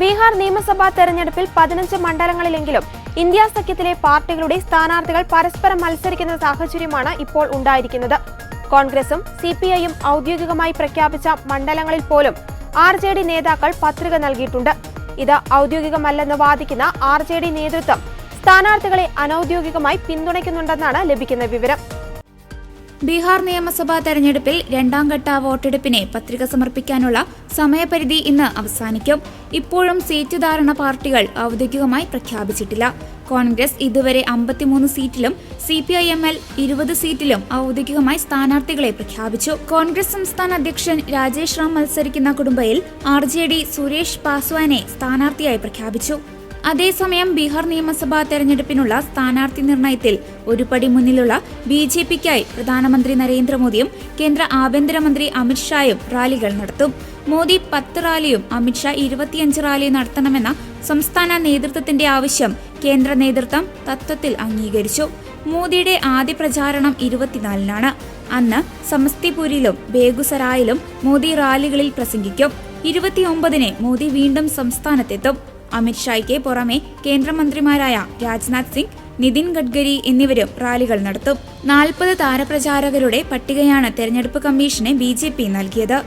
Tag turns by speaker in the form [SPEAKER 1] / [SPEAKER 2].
[SPEAKER 1] ബീഹാർ നിയമസഭാ തെരഞ്ഞെടുപ്പിൽ പതിനഞ്ച് മണ്ഡലങ്ങളിലെങ്കിലും ഇന്ത്യ സഖ്യത്തിലെ പാർട്ടികളുടെ സ്ഥാനാർത്ഥികൾ പരസ്പരം മത്സരിക്കുന്ന സാഹചര്യമാണ് ഇപ്പോൾ ഉണ്ടായിരിക്കുന്നത്. കോൺഗ്രസും സി പി ഐയും ഔദ്യോഗികമായി പ്രഖ്യാപിച്ച മണ്ഡലങ്ങളിൽ പോലും ആർ ജെ ഡി നേതാക്കൾ പത്രിക നൽകിയിട്ടുണ്ട്. ഇത് ഔദ്യോഗികമല്ലെന്ന് വാദിക്കുന്ന ആർ ജെ ഡി നേതൃത്വം സ്ഥാനാർത്ഥികളെ അനൌദ്യോഗികമായി പിന്തുണയ്ക്കുന്നുണ്ടെന്നാണ് ലഭിക്കുന്ന വിവരം.
[SPEAKER 2] ബീഹാർ നിയമസഭാ തെരഞ്ഞെടുപ്പിൽ രണ്ടാം ഘട്ട വോട്ടെടുപ്പിനെ പത്രിക സമർപ്പിക്കാനുള്ള സമയപരിധി ഇന്ന് അവസാനിക്കും. ഇപ്പോഴും സീറ്റ് ധാരണ പാർട്ടികൾ ഔദ്യോഗികമായി പ്രഖ്യാപിച്ചിട്ടില്ല. കോൺഗ്രസ് ഇതുവരെ അമ്പത്തിമൂന്ന് സീറ്റിലും C P I M L ഇരുപത് സീറ്റിലും ഔദ്യോഗികമായി സ്ഥാനാർത്ഥികളെ പ്രഖ്യാപിച്ചു. കോൺഗ്രസ് സംസ്ഥാന അധ്യക്ഷൻ രാജേഷ് റാം മത്സരിക്കുന്ന കുടുംബയിൽ ആർ ജെ ഡി സുരേഷ് പാസ്വാനെ സ്ഥാനാർത്ഥിയായി പ്രഖ്യാപിച്ചു. അതേസമയം ബീഹാർ നിയമസഭാ തെരഞ്ഞെടുപ്പിനുള്ള സ്ഥാനാർത്ഥി നിർണയത്തിൽ ഒരു പടി മുന്നിലുള്ള ബി ജെ പിക്കായി പ്രധാനമന്ത്രി നരേന്ദ്രമോദിയും കേന്ദ്ര ആഭ്യന്തരമന്ത്രി അമിത്ഷായും റാലികൾ നടത്തും. മോദി പത്ത് റാലിയും അമിത്ഷാ ഇരുപത്തിയഞ്ച് റാലിയും നടത്തണമെന്ന സംസ്ഥാന നേതൃത്വത്തിന്റെ ആവശ്യം കേന്ദ്ര നേതൃത്വം തത്വത്തിൽ അംഗീകരിച്ചു. മോദിയുടെ ആദ്യ പ്രചാരണം ഇരുപത്തിനാലിനാണ്. അന്ന് സമസ്തിപൂരിലും ബേഗുസരായിലും മോദി റാലികളിൽ പ്രസംഗിക്കും. ഇരുപത്തിയൊമ്പതിന് മോദി വീണ്ടും സംസ്ഥാനത്തെത്തും. അമിത്ഷായ്ക്ക് പുറമെ കേന്ദ്രമന്ത്രിമാരായ രാജ്നാഥ് സിംഗ് നിതിൻ ഗഡ്കരി എന്നിവരും റാലികൾ നടത്തും. നാൽപ്പത് താരപ്രചാരകരുടെ പട്ടികയാണ് തെരഞ്ഞെടുപ്പ് കമ്മീഷന് ബി നൽകിയത്.